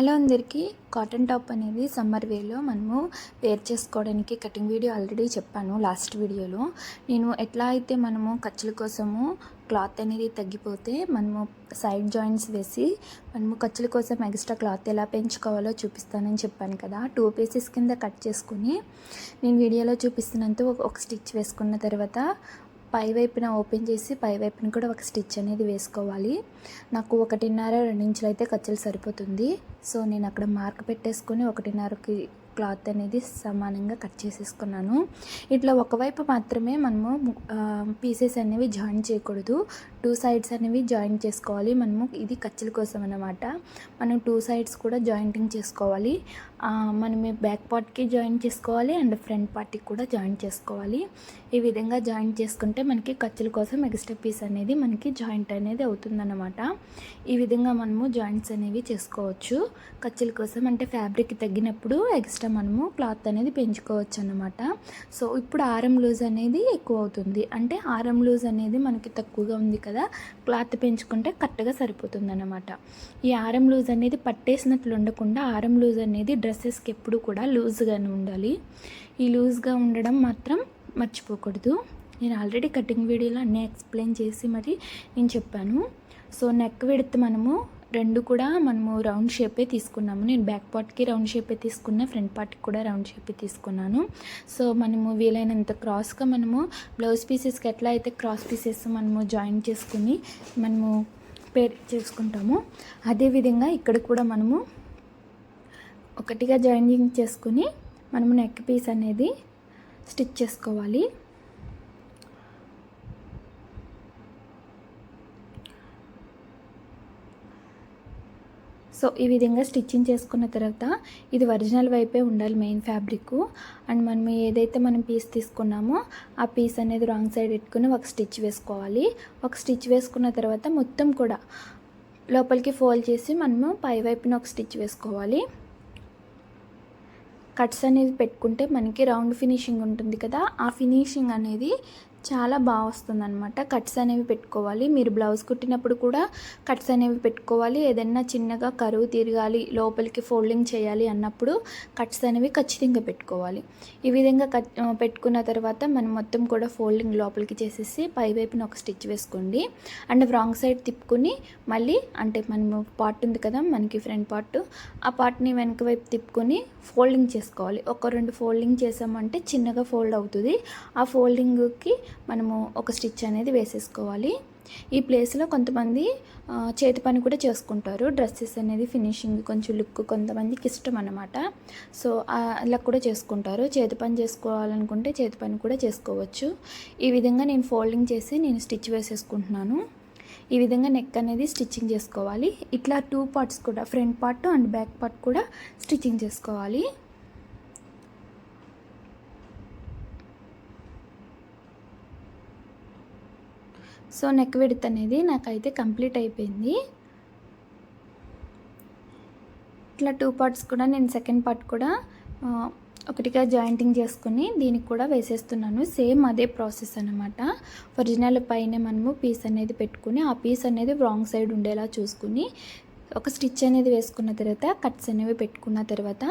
Hello అందరికీ cotton top అనేది summer వేలో మనము వేర్ చేసుకోవడానికి కటింగ్ వీడియో ఆల్రెడీ చెప్పాను లాస్ట్ వీడియోలో. నేను ఎట్లా అయితే మనము ఖర్చుల కోసము క్లాత్ అనేది తగ్గిపోతే మనము సైడ్ జాయింట్స్ వేసి మనము ఖర్చుల కోసం ఎక్స్ట్రా క్లాత్ ఎలా పెంచుకోవాలో చూపిస్తానని చెప్పాను కదా. టూ పీసెస్ కింద కట్ చేసుకుని నేను వీడియోలో చూపిస్తున్నంత ఒక- ఒక స్టిచ్ వేసుకున్న తర్వాత పై వైపున ఓపెన్ చేసి పై వైపున కూడా ఒక స్టిచ్ అనేది వేసుకోవాలి. నాకు ఒకటిన్నర రెండించులు అయితే ఖర్చులు సరిపోతుంది. సో నేను అక్కడ మార్క్ పెట్టేసుకొని ఒకటిన్నరకి క్లాత్ అనేది సమానంగా కట్ చేసేసుకున్నాను. ఇట్లా ఒకవైపు మాత్రమే మనము పీసెస్ అనేవి జాయిన్ చేయకూడదు. టూ సైడ్స్ అనేవి జాయిన్ చేసుకోవాలి. మనము ఇది ఖర్చుల కోసం అన్నమాట మనం టూ సైడ్స్ కూడా జాయింటింగ్ చేసుకోవాలి. మనం బ్యాక్ పార్ట్కి జాయిన్ చేసుకోవాలి అండ్ ఫ్రంట్ పార్ట్కి కూడా జాయిన్ చేసుకోవాలి. ఈ విధంగా జాయిన్ చేసుకుంటే మనకి ఖర్చుల కోసం ఎక్స్ట్రా పీస్ అనేది మనకి జాయింట్ అనేది అవుతుందన్నమాట. ఈ విధంగా మనము జాయింట్స్ అనేవి చేసుకోవచ్చు. ఖర్చుల కోసం అంటే ఫ్యాబ్రిక్ తగ్గినప్పుడు ఎక్స్ట్రా మనము క్లాత్ అనేది పెంచుకోవచ్చు అన్నమాట సో ఇప్పుడు ఆరం లూజ్ అనేది ఎక్కువ అవుతుంది. అంటే ఆరం లూజ్ అనేది మనకి తక్కువగా ఉంది కదా క్లాత్ పెంచుకుంటే కరెక్ట్గా సరిపోతుంది అన్నమాట ఈ ఆరం లూజ్ అనేది పట్టేసినట్లు ఉండకుండా ఆరం లూజ్ అనేది డ్రెస్సెస్కి ఎప్పుడు కూడా లూజ్గానే ఉండాలి. ఈ లూజ్గా ఉండడం మాత్రం మర్చిపోకూడదు. నేను ఆల్రెడీ కటింగ్ వీడియోలో అన్నీ ఎక్స్ప్లెయిన్ చేసి మరి నేను చెప్పాను. సో నెక్ విడత్ మనము రెండు కూడా మనము రౌండ్ షేపే తీసుకున్నాము. నేను బ్యాక్ పార్ట్కి రౌండ్ షేపే తీసుకున్నా ఫ్రంట్ పార్ట్కి కూడా రౌండ్ షేపే తీసుకున్నాను. సో మనము వీలైనంత క్రాస్గా మనము బ్లౌజ్ పీసెస్కి ఎట్లా అయితే క్రాస్ పీసెస్ మనము జాయిన్ చేసుకుని మనము పేర్ చేసుకుంటాము అదేవిధంగా ఇక్కడ కూడా మనము ఒకటిగా జాయినింగ్ చేసుకుని మనము నెక్ పీస్ అనేది స్టిచ్ చేసుకోవాలి. సో ఈ విధంగా స్టిచ్చింగ్ చేసుకున్న తర్వాత ఇది ఒరిజినల్ వైపే ఉండాలి మెయిన్ ఫ్యాబ్రిక్ అండ్ మనం ఏదైతే మనం పీస్ తీసుకున్నామో ఆ పీస్ అనేది రాంగ్ సైడ్ పెట్టుకుని ఒక స్టిచ్ వేసుకోవాలి. ఒక స్టిచ్ వేసుకున్న తర్వాత మొత్తం కూడా లోపలికి ఫోల్డ్ చేసి మనము పై వైపున ఒక స్టిచ్ వేసుకోవాలి. కట్స్ అనేది పెట్టుకుంటే మనకి రౌండ్ ఫినిషింగ్ ఉంటుంది కదా ఆ ఫినిషింగ్ అనేది చాలా బాగా వస్తుంది అనమాట కట్స్ అనేవి పెట్టుకోవాలి. మీరు బ్లౌజ్ కుట్టినప్పుడు కూడా కట్స్ అనేవి పెట్టుకోవాలి. ఏదైనా చిన్నగా కరువు తిరగాలి లోపలికి ఫోల్డింగ్ చేయాలి అన్నప్పుడు కట్స్ అనేవి ఖచ్చితంగా పెట్టుకోవాలి. ఈ విధంగా కట్ పెట్టుకున్న తర్వాత మనం మొత్తం కూడా ఫోల్డింగ్ లోపలికి చేసేసి పై వైపున ఒక స్టిచ్ వేసుకోండి. అండ్ రాంగ్ సైడ్ తిప్పుకుని మళ్ళీ అంటే మనము పార్ట్ ఉంది కదా మనకి ఫ్రంట్ పార్ట్. ఆ పార్ట్ని వెనక వైపు తిప్పుకొని ఫోల్డింగ్ చేసుకోవాలి. ఒక రెండు ఫోల్డింగ్ చేసామంటే చిన్నగా ఫోల్డ్ అవుతుంది. ఆ ఫోల్డింగ్కి మనము ఒక స్టిచ్ అనేది వేసేసుకోవాలి. ఈ ప్లేస్లో కొంతమంది చేతి పని కూడా చేసుకుంటారు. డ్రెస్సెస్ అనేది ఫినిషింగ్ కొంచెం లుక్ కొంతమందికి ఇష్టం అనమాట సో అలా కూడా చేసుకుంటారు. చేతి పని చేసుకోవాలనుకుంటే చేతి పని కూడా చేసుకోవచ్చు. ఈ విధంగా నేను ఫోల్డింగ్ చేసి నేను స్టిచ్ వేసేసుకుంటున్నాను. ఈ విధంగా నెక్ అనేది స్టిచ్చింగ్ చేసుకోవాలి. ఇట్లా టూ పార్ట్స్ కూడా front part and back part కూడా స్టిచ్చింగ్ చేసుకోవాలి. సో నెక్ విడత్ అనేది నాకైతే కంప్లీట్ అయిపోయింది. ఇట్లా టూ పార్ట్స్ కూడా నేను సెకండ్ పార్ట్ కూడా ఒకటిగా జాయింటింగ్ చేసుకుని దీనికి కూడా వేసేస్తున్నాను. సేమ్ అదే ప్రాసెస్ అనమాట ఒరిజినల్ పైన మనము పీస్ అనేది పెట్టుకుని ఆ పీస్ అనేది రాంగ్ సైడ్ ఉండేలా చూసుకుని ఒక స్టిచ్ అనేది వేసుకున్న తర్వాత కట్స్ అనేవి పెట్టుకున్న తర్వాత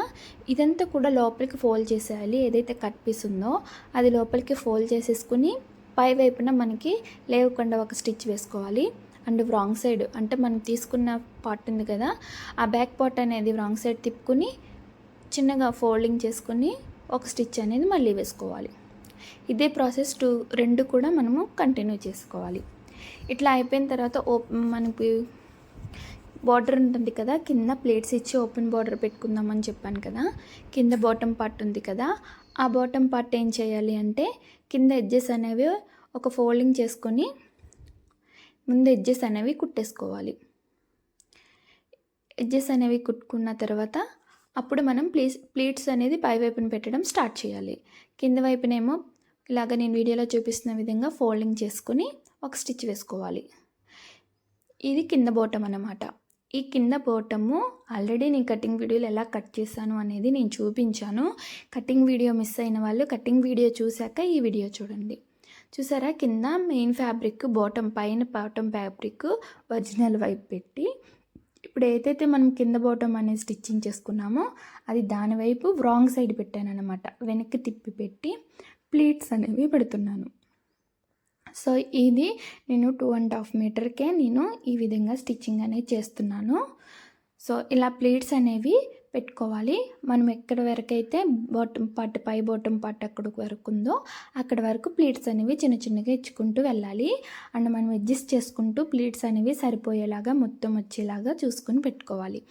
ఇదంతా కూడా లోపలికి ఫోల్డ్ చేసేయాలి. ఏదైతే కట్ పీస్ ఉందో అది లోపలికి ఫోల్డ్ చేసేసుకుని పై వైపున మనకి లేవకుండా ఒక స్టిచ్ వేసుకోవాలి. అండ్ రాంగ్ సైడ్ అంటే మనం తీసుకున్న పార్ట్ ఉంది కదా ఆ బ్యాక్ పార్ట్ అనేది రాంగ్ సైడ్ తిప్పుకుని చిన్నగా ఫోల్డింగ్ చేసుకుని ఒక స్టిచ్ అనేది మళ్ళీ వేసుకోవాలి. ఇదే ప్రాసెస్ టూ రెండు కూడా మనము కంటిన్యూ చేసుకోవాలి. ఇట్లా అయిపోయిన తర్వాత ఓపెన్ మనకి బార్డర్ ఉంటుంది కదా కింద ప్లేట్స్ ఇచ్చి ఓపెన్ బార్డర్ పెట్టుకుందామని చెప్పాను కదా కింద బాటమ్ పార్ట్ ఉంది కదా ఆ బాటమ్ పార్ట్ ఏం చేయాలి అంటే కింద ఎడ్జెస్ అనేవి ఒక ఫోల్డింగ్ చేసుకొని ముందు ఎడ్జెస్ అనేవి కుట్టేసుకోవాలి. ఎడ్జెస్ అనేవి కుట్టుకున్న తర్వాత అప్పుడు మనం ప్లీస్ ప్లీట్స్ అనేది పై వైపున పెట్టడం స్టార్ట్ చేయాలి. కింద వైపునేమో ఇలాగ నేను వీడియోలో చూపిస్తున్న విధంగా ఫోల్డింగ్ చేసుకుని ఒక స్టిచ్ వేసుకోవాలి. ఇది కింద బోటం అన్నమాట. ఈ కింద బోటము ఆల్రెడీ నేను కటింగ్ వీడియోలు ఎలా కట్ చేశాను అనేది నేను చూపించాను. కటింగ్ వీడియో మిస్ అయిన వాళ్ళు కటింగ్ వీడియో చూశాక ఈ వీడియో చూడండి. చూసారా? కింద మెయిన్ ఫ్యాబ్రిక్ బాటమ్ పైన బాటమ్ ఫ్యాబ్రిక్ ఒరిజినల్ వైపు పెట్టి ఇప్పుడు ఏదైతే మనం కింద బాటమ్ అనేది స్టిచ్చింగ్ చేసుకున్నామో అది దాని వైపు రాంగ్ సైడ్ పెట్టాను అనమాట వెనక్కి తిప్పి పెట్టి ప్లీట్స్ అనేవి పెడుతున్నాను. సో ఇది నేను టూ అండ్ హాఫ్ మీటర్కే నేను ఈ విధంగా స్టిచ్చింగ్ అనేది చేస్తున్నాను. సో ఇలా ప్లేట్స్ అనేవి పెట్టుకోవాలి. మనం ఎక్కడ వరకు అయితే బాటమ్ పార్ట్ పై బాటమ్ పార్ట్ అక్కడ వరకు ఉందో అక్కడ వరకు ప్లీట్స్ అనేవి చిన్న చిన్నగా ఇచ్చుకుంటూ వెళ్ళాలి. అండ్ మనం అడ్జస్ట్ చేసుకుంటూ ప్లీట్స్ అనేవి సరిపోయేలాగా మొత్తం వచ్చేలాగా చూసుకొని పెట్టుకోవాలి.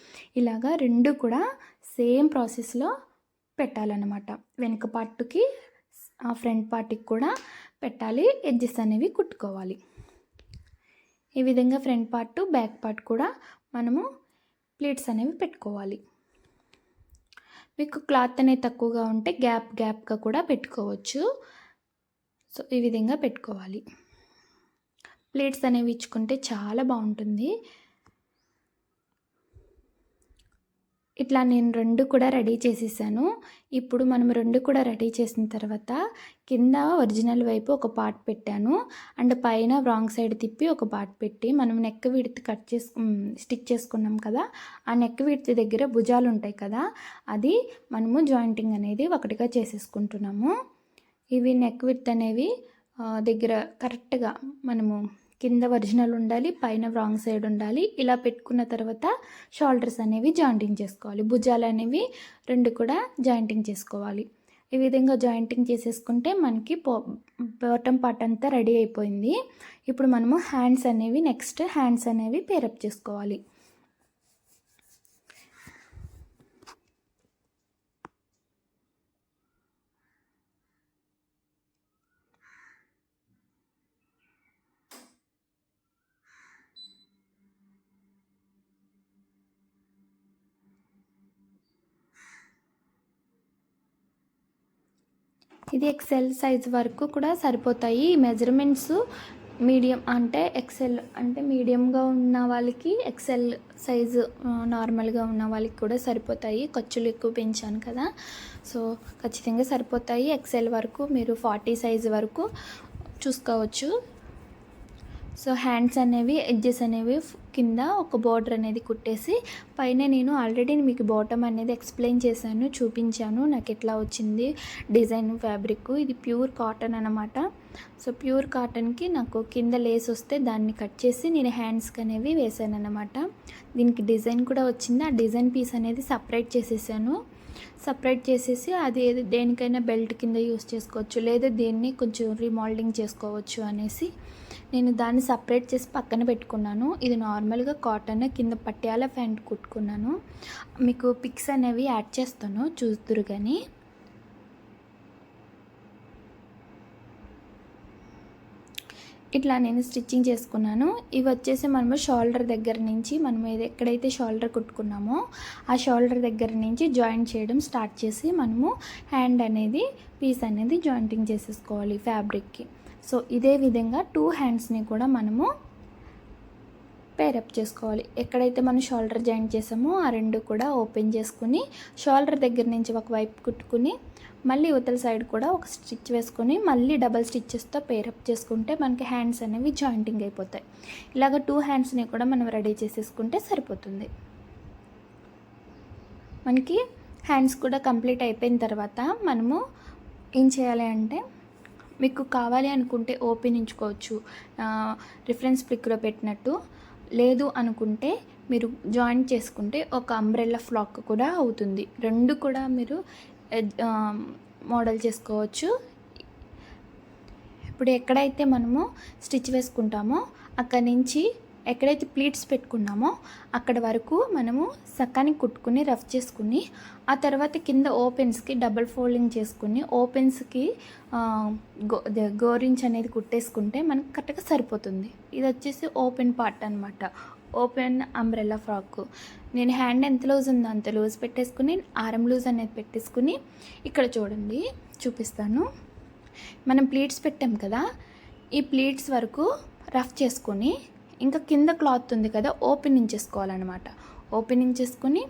ఇలాగా రెండు కూడా సేమ్ ప్రాసెస్లో పెట్టాలన్నమాట. వెనుక పార్ట్కి ఆ ఫ్రంట్ పార్ట్కి కూడా పెట్టాలి ఎడ్జెస్ అనేవి కుట్టుకోవాలి. ఈ విధంగా ఫ్రంట్ పార్ట్ బ్యాక్ పార్ట్ కూడా మనము ప్లేట్స్ అనేవి పెట్టుకోవాలి. మీకు క్లాత్ అనేది తక్కువగా ఉంటే గ్యాప్ గ్యాప్గా కూడా పెట్టుకోవచ్చు. సో ఈ విధంగా పెట్టుకోవాలి. ప్లేట్స్ అనేవి ఇచ్చుకుంటే చాలా బాగుంటుంది. ఇట్లా నేను రెండు కూడా రెడీ చేసేసాను. ఇప్పుడు మనం రెండు కూడా రెడీ చేసిన తర్వాత కింద ఒరిజినల్ వైపు ఒక పార్ట్ పెట్టాను. అండ్ పైన రాంగ్ సైడ్ తిప్పి ఒక పార్ట్ పెట్టి మనం నెక్ విడిత్ కట్ చేసు స్టిచ్ చేసుకున్నాం కదా ఆ నెక్ విడిత్ దగ్గర భుజాలు ఉంటాయి కదా అది మనము జాయింటింగ్ అనేది ఒకటిగా చేసేసుకుంటున్నాము. ఇవి నెక్ విడ్త్ అనేవి దగ్గర కరెక్ట్గా మనము కింద ఒరిజినల్ ఉండాలి పైన రాంగ్ సైడ్ ఉండాలి. ఇలా పెట్టుకున్న తర్వాత షోల్డర్స్ అనేవి జాయింటింగ్ చేసుకోవాలి. భుజాలు అనేవి రెండు కూడా జాయింటింగ్ చేసుకోవాలి. ఈ విధంగా జాయింటింగ్ చేసేసుకుంటే మనకి పో బాటమ్ పార్ట్ అంతా రెడీ అయిపోయింది. ఇప్పుడు మనము హ్యాండ్స్ అనేవి నెక్స్ట్ హ్యాండ్స్ అనేవి పేరప్ చేసుకోవాలి. ఇది ఎక్సెల్ సైజ్ వరకు కూడా సరిపోతాయి. మెజర్మెంట్స్ మీడియం అంటే ఎక్సెల్ అంటే మీడియంగా ఉన్న వాళ్ళకి ఎక్సెల్ సైజు నార్మల్గా ఉన్న వాళ్ళకి కూడా సరిపోతాయి. ఖర్చులు ఎక్కువ పెంచాను కదా. సో ఖచ్చితంగా సరిపోతాయి. ఎక్సెల్ వరకు మీరు ఫార్టీ సైజు వరకు చూసుకోవచ్చు. సో హ్యాండ్స్ అనేవి ఎడ్జెస్ అనేవి కింద ఒక బార్డర్ అనేది కుట్టేసి పైన నేను ఆల్రెడీ మీకు బాటమ్ అనేది ఎక్స్ప్లెయిన్ చేశాను చూపించాను. నాకు ఎట్లా వచ్చింది డిజైన్ ఫ్యాబ్రిక్ ఇది ప్యూర్ కాటన్ అనమాట సో ప్యూర్ కాటన్కి నాకు కింద లేస్ వస్తే దాన్ని కట్ చేసి నేను హ్యాండ్స్కి అనేవి వేసాను అనమాట దీనికి డిజైన్ కూడా వచ్చింది. ఆ డిజైన్ పీస్ అనేది సపరేట్ చేసేసాను. సపరేట్ చేసేసి అది దేనికైనా బెల్ట్ కింద యూస్ చేసుకోవచ్చు. లేదా దీన్ని కొంచెం రీమోల్డింగ్ చేసుకోవచ్చు అనేసి. నేను దాన్ని సపరేట్ చేసి పక్కన పెట్టుకున్నాను. ఇది నార్మల్గా కాటన్ కింద పట్యాల ప్యాంట్ కుట్టుకున్నాను. మీకు పిక్స్ అనేవి యాడ్ చేస్తాను. చూస్తురు కానీ ఇట్లా నేను స్టిచ్చింగ్ చేసుకున్నాను. ఇవి వచ్చేసి మనము షోల్డర్ దగ్గర నుంచి మనం ఏది ఎక్కడైతే షోల్డర్ కుట్టుకున్నామో ఆ షోల్డర్ దగ్గర నుంచి జాయింట్ చేయడం స్టార్ట్ చేసి మనము హ్యాండ్ అనేది పీస్ అనేది జాయింటింగ్ చేసేసుకోవాలి ఫ్యాబ్రిక్కి. సో ఇదే విధంగా టూ హ్యాండ్స్ని కూడా మనము పేరప్ చేసుకోవాలి. ఎక్కడైతే మనం షోల్డర్ జాయింట్ చేసామో ఆ రెండు కూడా ఓపెన్ చేసుకుని షోల్డర్ దగ్గర నుంచి ఒక వైపు కుట్టుకుని మళ్ళీ ఉతల సైడ్ కూడా ఒక స్టిచ్ వేసుకొని మళ్ళీ డబల్ స్టిచ్చెస్తో పేరప్ చేసుకుంటే మనకి హ్యాండ్స్ అనేవి జాయింటింగ్ అయిపోతాయి. ఇలాగ టూ హ్యాండ్స్ని కూడా మనం రెడీ చేసేసుకుంటే సరిపోతుంది. మనకి హ్యాండ్స్ కూడా కంప్లీట్ అయిపోయిన తర్వాత మనము ఏం చేయాలి అంటే మీకు కావాలి అనుకుంటే ఓపెన్ ఉంచుకోవచ్చు రిఫరెన్స్ పిక్లో పెట్టినట్టు. లేదు అనుకుంటే మీరు జాయిన్ చేసుకుంటే ఒక అంబ్రెల్లా ఫ్లాక్ కూడా అవుతుంది. రెండు కూడా మీరు మోడల్ చేసుకోవచ్చు. ఇప్పుడు ఎక్కడైతే మనము స్టిచ్ వేసుకుంటామో అక్కడి నుంచి ఎక్కడైతే ప్లీట్స్ పెట్టుకున్నామో అక్కడ వరకు మనము సక్కాని కుట్టుకుని రఫ్ చేసుకుని ఆ తర్వాత కింద ఓపెన్స్కి డబుల్ ఫోల్డింగ్ చేసుకుని ఓపెన్స్కి గో గోరించ్ అనేది కుట్టేసుకుంటే మనకు కరెక్ట్గా సరిపోతుంది. ఇది వచ్చేసి ఓపెన్ పార్ట్ అనమాట ఓపెన్ అంబ్రెల్లా ఫ్రాక్. నేను హ్యాండ్ ఎంత లూజ్ ఉందో అంత లూజ్ పెట్టేసుకుని ఆరం లూజ్ అనేది పెట్టేసుకుని ఇక్కడ చూడండి చూపిస్తాను. మనం ప్లీట్స్ పెట్టాం కదా ఈ ప్లీట్స్ వరకు రఫ్ చేసుకొని ఇంకా కింద క్లాత్ ఉంది కదా ఓపెనింగ్ చేసుకోవాలన్నమాట. ఓపెనింగ్ చేసుకుని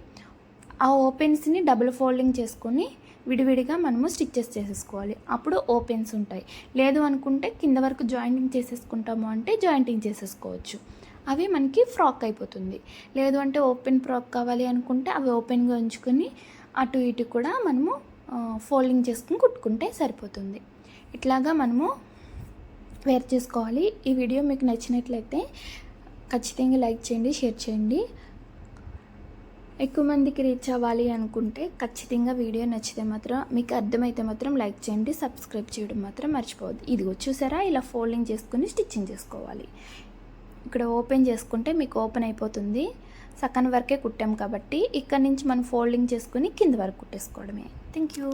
ఆ ఓపెన్స్ని డబుల్ ఫోల్డింగ్ చేసుకొని విడివిడిగా మనము స్టిచ్చెస్ చేసేసుకోవాలి. అప్పుడు ఓపెన్స్ ఉంటాయి. లేదు అనుకుంటే కింద వరకు జాయింటింగ్ చేసేసుకుంటాము అంటే జాయింటింగ్ చేసేసుకోవచ్చు. అవి మనకి ఫ్రాక్ అయిపోతుంది. లేదు అంటే ఓపెన్ ఫ్రాక్ కావాలి అనుకుంటే అవి ఓపెన్గా ఉంచుకొని అటు ఇటు కూడా మనము ఫోల్డింగ్ చేసుకుని కుట్టుకుంటే సరిపోతుంది. ఇట్లాగా మనము వేర్ చేసుకోవాలి. ఈ వీడియో మీకు నచ్చినట్లయితే ఖచ్చితంగా లైక్ చేయండి షేర్ చేయండి. ఎక్కువ మందికి రీచ్ అవ్వాలి అనుకుంటే ఖచ్చితంగా వీడియో నచ్చితే మాత్రం మీకు అర్థమైతే మాత్రం లైక్ చేయండి సబ్స్క్రైబ్ చేయడం మాత్రం మర్చిపోవద్దు. ఇదిగో చూసారా? ఇలా ఫోల్డింగ్ చేసుకుని స్టిచ్చింగ్ చేసుకోవాలి. ఇక్కడ ఓపెన్ చేసుకుంటే మీకు ఓపెన్ అయిపోతుంది. సగం వరకే కుట్టాం కాబట్టి ఇక్కడ నుంచి మనం ఫోల్డింగ్ చేసుకుని కింద వరకు కుట్టేసుకోవడమే. Thank you